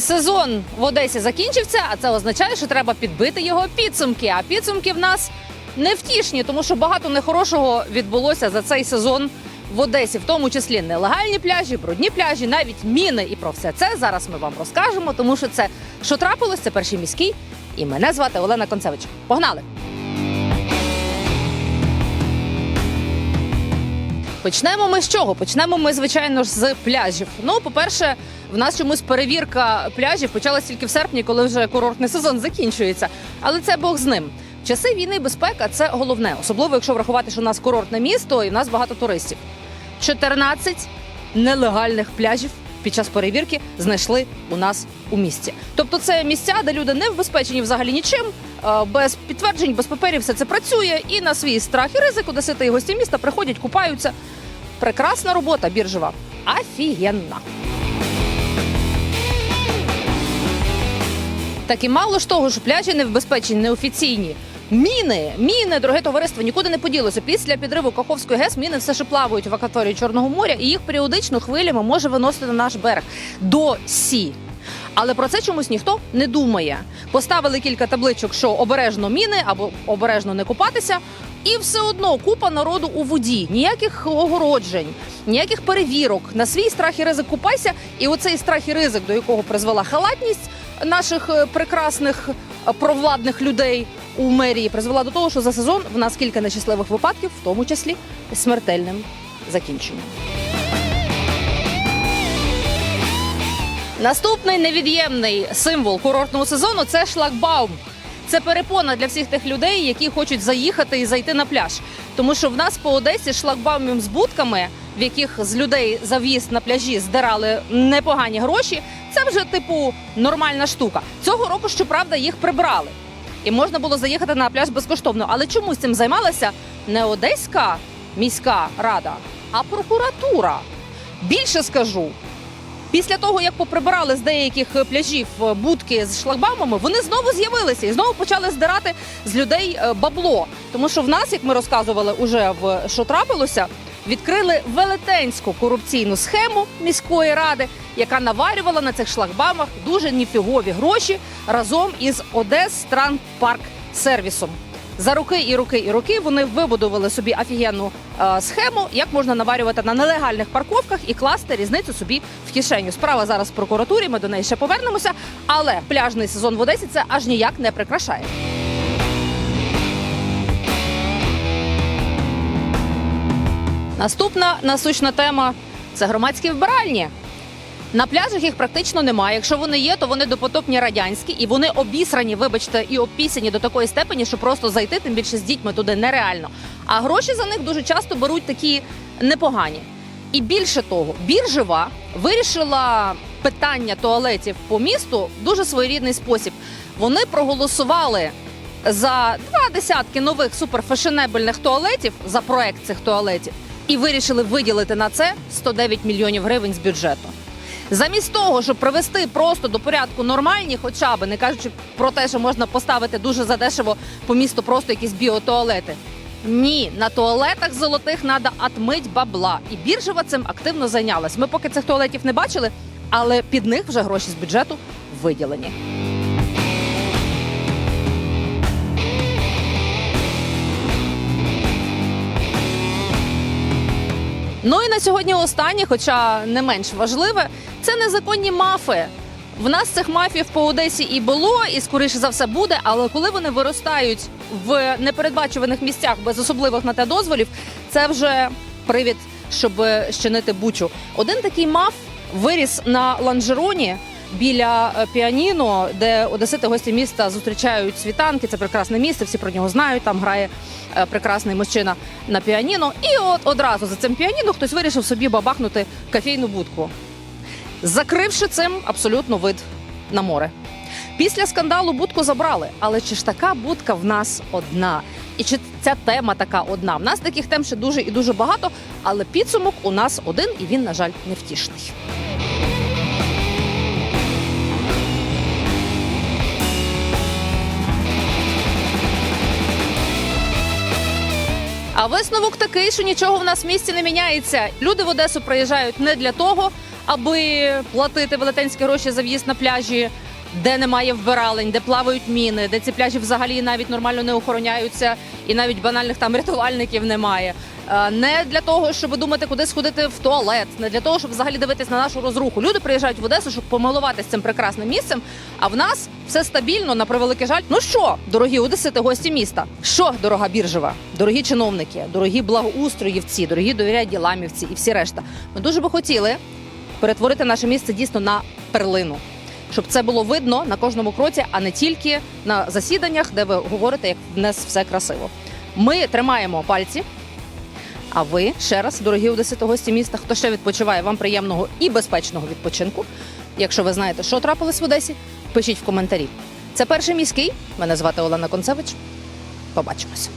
Сезон в Одесі закінчився, а це означає, що треба підбити його підсумки. А підсумки в нас невтішні, тому що багато нехорошого відбулося за цей сезон в Одесі, в тому числі нелегальні пляжі, брудні пляжі, навіть міни. І про все це зараз ми вам розкажемо, тому що це що трапилось, це перший міський. І мене звати Олена Концевич. Погнали! Почнемо ми з чого? Почнемо ми, звичайно ж, з пляжів. Ну, по-перше, в нас чомусь перевірка пляжів почалась тільки в серпні, коли вже курортний сезон закінчується. Але це Бог з ним. В часи війни безпека це головне, особливо якщо врахувати, що у нас курортне місто і в нас багато туристів. 14 нелегальних пляжів під час перевірки знайшли у нас у місті. Тобто, це місця, де люди не вбезпечені взагалі нічим, е, без підтверджень, без паперів все це працює. І на свій страх і ризик одесити і гості міста приходять, купаються. Прекрасна робота біржева. Офігенна. Так і мало ж того, що пляжі небезпечні, неофіційні. Міни, міни, дороге товариство, нікуди не поділося. Після підриву Каховської ГЕС міни все ще плавають в акваторії Чорного моря, і їх періодично хвилями може виносити на наш берег до Сі. Але про це чомусь ніхто не думає. Поставили кілька табличок, що обережно міни або обережно не купатися, і все одно купа народу у воді. Ніяких огороджень, ніяких перевірок. На свій страх і ризик купайся. І оцей страх і ризик, до якого призвела халатність наших е, прекрасних е, провладних людей у мерії, призвела до того, що за сезон в нас кілька нещасливих випадків, в тому числі смертельним закінченням. Наступний невід'ємний символ курортного сезону це шлагбаум. Це перепона для всіх тих людей, які хочуть заїхати і зайти на пляж. Тому що в нас по Одесі шлагбаумів з будками, в яких з людей за в'їзд на пляжі здирали непогані гроші. Це вже типу нормальна штука. Цього року, щоправда, їх прибрали. І можна було заїхати на пляж безкоштовно. Але чомусь цим займалася не Одеська міська рада, а прокуратура. Більше скажу, Після того, як поприбирали з деяких пляжів е, будки з шлагбаумами, вони знову з'явилися і знову почали здирати з людей е, бабло. Тому що в нас, як ми розказували уже в що трапилося, відкрили велетенську корупційну схему міської ради, яка наварювала на цих шлагбаумах дуже ніфігові гроші разом із Одес Парк сервісом. За роки і роки і роки вони вибудували собі офігенну е, схему, як можна наварювати на нелегальних парковках і класти різницю собі в кишеню. Справа зараз в прокуратурі. Ми до неї ще повернемося. Але пляжний сезон в Одесі це аж ніяк не прикрашає. Наступна насущна тема це громадські вбиральні. На пляжах їх практично немає. Якщо вони є, то вони допотопні радянські і вони обісрані, вибачте, і обпісані до такої степені, що просто зайти, тим більше з дітьми туди нереально. А гроші за них дуже часто беруть такі непогані. І більше того, біржева вирішила питання туалетів по місту в дуже своєрідний спосіб. Вони проголосували за два десятки нових суперфешенебельних туалетів за проект цих туалетів і вирішили виділити на це 109 мільйонів гривень з бюджету. Замість того, щоб привести просто до порядку нормальні, хоча б не кажучи про те, що можна поставити дуже задешево по місту просто якісь біотуалети. Ні, на туалетах золотих треба отмить бабла. І біржева цим активно зайнялась. Ми поки цих туалетів не бачили, але під них вже гроші з бюджету виділені. Ну і на сьогодні останнє, хоча не менш важливе, це незаконні мафи. В нас цих мафів по Одесі і було, і скоріше за все буде. Але коли вони виростають в непередбачуваних місцях без особливих на те дозволів, це вже привід, щоб щинити бучу. Один такий маф виріс на ланжероні біля е, піаніно, де одесити гості міста зустрічають світанки. Це прекрасне місце. Всі про нього знають. Там грає е, прекрасний мужчина на піаніно. І от одразу за цим піаніно хтось вирішив собі бабахнути кофейну будку, закривши цим абсолютно вид на море. Після скандалу будку забрали, але чи ж така будка в нас одна? І чи ця тема така одна? В нас таких тем ще дуже і дуже багато, але підсумок у нас один, і він, на жаль, невтішний. А висновок такий, що нічого в нас в місті не міняється. Люди в Одесу приїжджають не для того, аби платити велетенські гроші за в'їзд на пляжі. Де немає вбиралень, де плавають міни, де ці пляжі взагалі навіть нормально не охороняються, і навіть банальних там рятувальників немає. Е, Не для того, щоб думати, куди сходити в туалет, не для того, щоб взагалі дивитись на нашу розруху. Люди приїжджають в Одесу, щоб помилуватися цим прекрасним місцем. А в нас все стабільно, на превеликий жаль. Ну що, дорогі одесити, гості міста? Що, дорога біржева, дорогі чиновники, дорогі благоустроївці, дорогі довіряй діламівці і всі решта. Ми дуже би хотіли перетворити наше місце дійсно на перлину. Щоб це було видно на кожному кроці, а не тільки на засіданнях, де ви говорите, як в нас все красиво. Ми тримаємо пальці. А ви ще раз, дорогі одесити, гості міста, хто ще відпочиває, вам приємного і безпечного відпочинку. Якщо ви знаєте, що трапилось в Одесі, пишіть в коментарі. Це перший міський. Мене звати Олена Концевич. Побачимось.